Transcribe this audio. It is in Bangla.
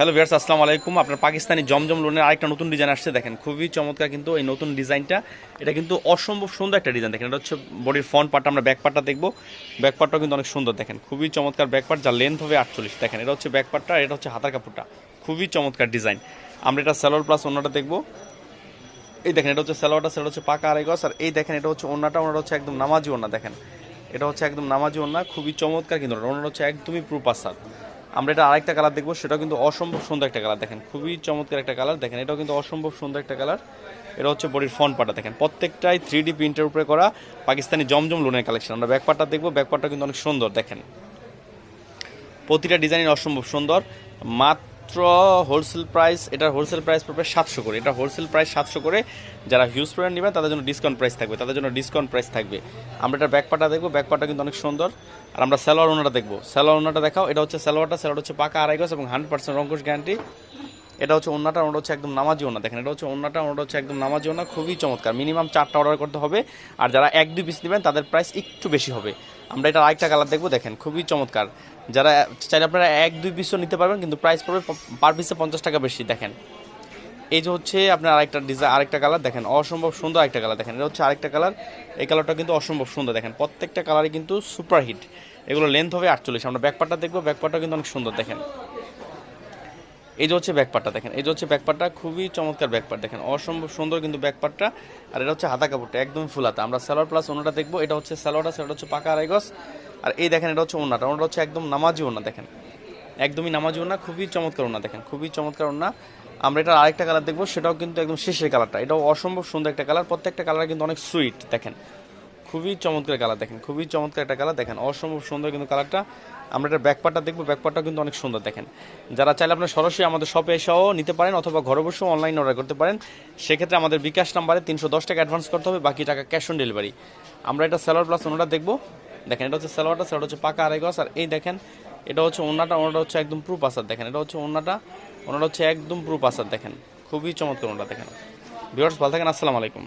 হ্যালো ভিয়ার্স আসসালামু আলাইকুম। আপনার পাকিস্তানি জমজম লোনের আরেকটা নতুন ডিজাইন আসছে। দেখেন, খুবই চমৎকার কিন্তু এই নতুন ডিজাইনটা এটা কিন্তু অসম্ভব সুন্দর একটা ডিজাইন দেখেন, এটা হচ্ছে বডির ফ্রন্ট পার্টটা আমরা ব্যাক পার্টটা দেখব। ব্যাক পার্টটাও কিন্তু অনেক সুন্দর। দেখেন, খুবই চমৎকার ব্যাক পার্ট যার লেন্থ হবে আটচল্লিশ। দেখেন, এটা হচ্ছে ব্যাক পার্টটা এটা হচ্ছে হাতার কাপড়টা। খুবই চমৎকার ডিজাইন আমরা এটা স্যালোর প্লাস অন্যটা দেখব। এই দেখেন, এটা হচ্ছে স্যালোয়ারটা সেটা হচ্ছে পাকা আড়াই গজ। আর এই দেখেন, এটা হচ্ছে ওনাটা ওনাটা হচ্ছে একদম নামাজি ওনা দেখেন, এটা হচ্ছে একদম নামাজি ওনা খুবই চমৎকার কিন্তু ওনাটা হচ্ছে একদমই প্রুপাসার আমরা এটা আরেকটা কালার দেখব, সেটাও কিন্তু অসম্ভব সুন্দর একটা কালার দেখেন। খুবই চমৎকার একটা কালার দেখেন, এটাও কিন্তু অসম্ভব সুন্দর একটা কালার এটা হচ্ছে বডির ফ্রন্ট পার্টটা দেখেন। প্রত্যেকটাই থ্রি ডি প্রিন্টের উপরে করা পাকিস্তানি জমজম লোনের কালেকশন আমরা ব্যাক পার্টটা দেখব ব্যাক পার্টটা কিন্তু অনেক সুন্দর, দেখেন। প্রতিটা ডিজাইন অসম্ভব সুন্দর। মাত্র হোলসেল প্রাইস এটার হোলসেল প্রাইস পড়বে সাতশো করে। এটা হোলসেল প্রাইস সাতশো করে। যারা হিউজ প্রোডাক্ট নেবেন, তাদের জন্য ডিসকাউন্ট প্রাইস থাকবে। তাদের জন্য ডিসকাউন্ট প্রাইস থাকবে। আমরা এটার ব্যাকপাটা দেখব। ব্যাকপাটা কিন্তু অনেক সুন্দর। আর আমরা স্যালোয়ার ওনাটা দেখব। স্যালোয়ার ওনাটা দেখাও। এটা হচ্ছে স্যালোয়ারটা স্যালোয়ার হচ্ছে পাকা আড়াই গজ এবং হান্ড্রেড পার্সেন্ট রঙ্কুশ গ্যারান্টি এটা হচ্ছে ওনাটা ওনাটা হচ্ছে একদম নামাজি ওনা দেখেন, এটা হচ্ছে ওনাটা ওনাটা হচ্ছে একদম নামাজি ওনা খুবই চমৎকার। মিনিমাম চারটা অর্ডার করতে হবে। আর যারা এক, দুই পিস নেবেন, তাদের প্রাইস একটু বেশি হবে। আমরা এটা আরেকটা কালার দেখব। দেখেন, খুবই চমৎকার। যারা, চাইলে আপনারা এক, দুই পিসও নিতে পারবেন, কিন্তু প্রাইস পড়বে পার পিসে পঞ্চাশ টাকা বেশি, দেখেন। এই যে হচ্ছে আপনার আরেকটা ডিজাইন আরেকটা কালার দেখেন, অসম্ভব সুন্দর আরেকটা কালার দেখেন, এটা হচ্ছে আরেকটা কালার এই কালারটা কিন্তু অসম্ভব সুন্দর, দেখেন, প্রত্যেকটা কালারই কিন্তু সুপার হিট এগুলো লেন্থ হবে আটচল্লিশ, আমরা ব্যাকপারটা দেখব ব্যাকপারটা কিন্তু অনেক সুন্দর, দেখেন। এই যে হচ্ছে ব্যাকপারটা দেখেন, এই যে হচ্ছে ব্যাকপারটা খুবই চমৎকার ব্যাকপার দেখেন, অসম্ভব সুন্দর কিন্তু ব্যাকপারটা আর এটা হচ্ছে হাতা কাপড়টা, একদম ফুল হাতা। আমরা স্যালোয়ার প্লাস ওনাটা দেখব, এটা হচ্ছে স্যালোয়ারটা সেটা হচ্ছে পাকা আড়াই গজ। আর এই দেখেন, এটা হচ্ছে ওনাটা ওনাটা হচ্ছে একদম নামাজি ওনা দেখেন। একদমই নামাজি ওনা খুবই চমৎকার ওনা দেখেন, খুবই চমৎকার ওনা আমরা এটার আরেকটা কালার দেখব, সেটাও কিন্তু একদম শেষের কালারটা এটাও অসম্ভব সুন্দর একটা কালার প্রত্যেকটা কালার কিন্তু অনেক সুইট দেখেন। খুবই চমৎকার কালার দেখেন, খুবই চমৎকার একটা কালার দেখেন, অসম্ভব সুন্দর কিন্তু কালারটা আমরা এটা ব্যাকপারটা দেখব ব্যাকপারটা কিন্তু অনেক সুন্দর, দেখেন। যারা চাইলে আপনার সরাসরি আমাদের শপে এসেও নিতে পারেন, অথবা ঘরে বসেও অনলাইন অর্ডার করতে পারেন, সেক্ষেত্রে আমাদের বিকাশ নাম্বারে তিনশো দশ টাকা অ্যাডভান্স করতে হবে, বাকি টাকা ক্যাশ অন ডেলিভারি আমরা এটা স্যালোয়ার প্লাস ওনাটা দেখব। দেখেন, এটা হচ্ছে স্যালোয়ারটা সেটা হচ্ছে পাকা আড়াই গজ, আর এই দেখেন, এটা হচ্ছে ওনাটা ওনাটা হচ্ছে একদম প্রুফ আসার, দেখেন, এটা হচ্ছে ওনাটা ওনাটা হচ্ছে একদম প্রুফ আসার, দেখেন, খুবই চমৎকার ওনাটা দেখেন। ভিউয়ার্স, ভালো থাকেন, আসসালামু আলাইকুম।